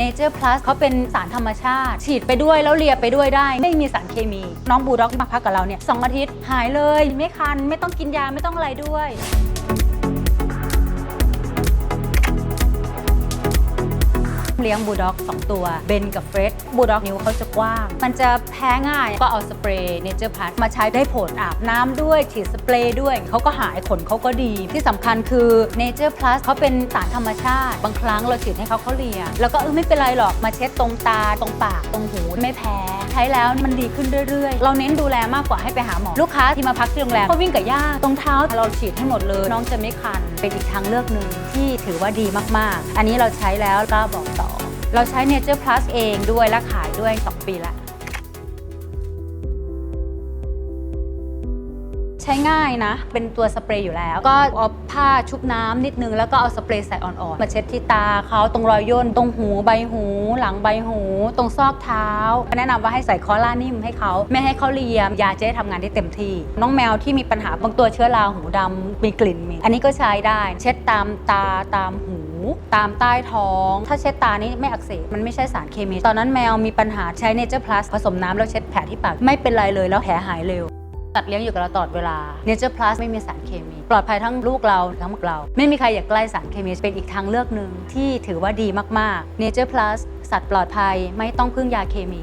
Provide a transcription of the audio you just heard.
Nature Plus เขาเป็นสารธรรมชาติ ฉีดไปด้วยแล้วเลียไปด้วยได้ ไม่มีสารเคมี น้องบูด็อกที่มาพักกับเราเนี่ยสองอาทิตย์หายเลย ไม่คัน ไม่ต้องกินยาไม่ต้องอะไรด้วย เลี้ยงบูลด็อกสองตัวเบนกับเฟรดบูลด็อกนิ้วเขาจะกว้าง มันจะแพ้ง่ายก็เอาสเปรย์เนเจอร์พัทมาใช้ได้ผลอาบน้ำด้วยฉีดสเปรย์ด้วยเขาก็หายขนเขาก็ดี ที่สำคัญคือ Nature Plus เขาเป็นสารธรรมชาติ บางครั้งเราฉีดให้เขาเขาเลีย แล้วก็เออไม่เป็นไรหรอกมาเช็ดตรงตาตรงปากตรงหูไม่แพ้ใช้แล้วมันดีขึ้นเรื่อยๆ เราเน้นดูแลมากกว่าให้ไปหาหมอ ลูกค้าที่มาพักที่โรงแรมเขาวิ่งกับย่าตรงเท้าเราฉีดให้หมดเลย น้องจะไม่คัน เป็นอีกทางเลือกหนึ่งที่ถือว่าดีมากๆ อันนี้เราใช้แล้วกล้าบอกต่อ เราใช้ Nature Plus เองด้วยและขายด้วย 2 ปีละ ใช้ง่ายนะ เป็นตัวสเปรย์อยู่แล้ว ก็เอาผ้าชุบน้ำนิดนึง แล้วก็เอาสเปรย์ใส่อ่อนๆ มาเช็ดที่ตาเขาตรงรอยย่นตรงหูใบหู หลังใบหู ตรงซอกเท้า แนะนำว่าให้ใส่คอล่านิ่มให้เขาไม่ให้เขาเลียมยาจะได้ทำงานได้เต็มที่ น้องแมวที่มีปัญหาบางตัวเชื้อราหูดำมีกลิ่นมีอันนี้ก็ใช้ได้ เช็ดตามตาตามหู ตามใต้ท้อง ถ้าเช็ดตานี่ไม่อักเสบมันไม่ใช่สารเคมี ตอนนั้นแมวมีปัญหาใช้ Nature Plus ผสมน้ำแล้วเช็ดแผลที่ปากไม่เป็นไรเลยแล้วแผลหายเร็ว สัตว์เลี้ยงอยู่กับเราตลอดเวลา Nature Plus ไม่มีสารเคมี ปลอดภัยทั้งลูกเราทั้งเรา ไม่มีใครอยากใกล้สารเคมีเป็นอีกทางเลือกหนึ่งที่ถือว่าดีมากๆ Nature Plus สัตว์ปลอดภัยไม่ต้องพึ่งยาเคมี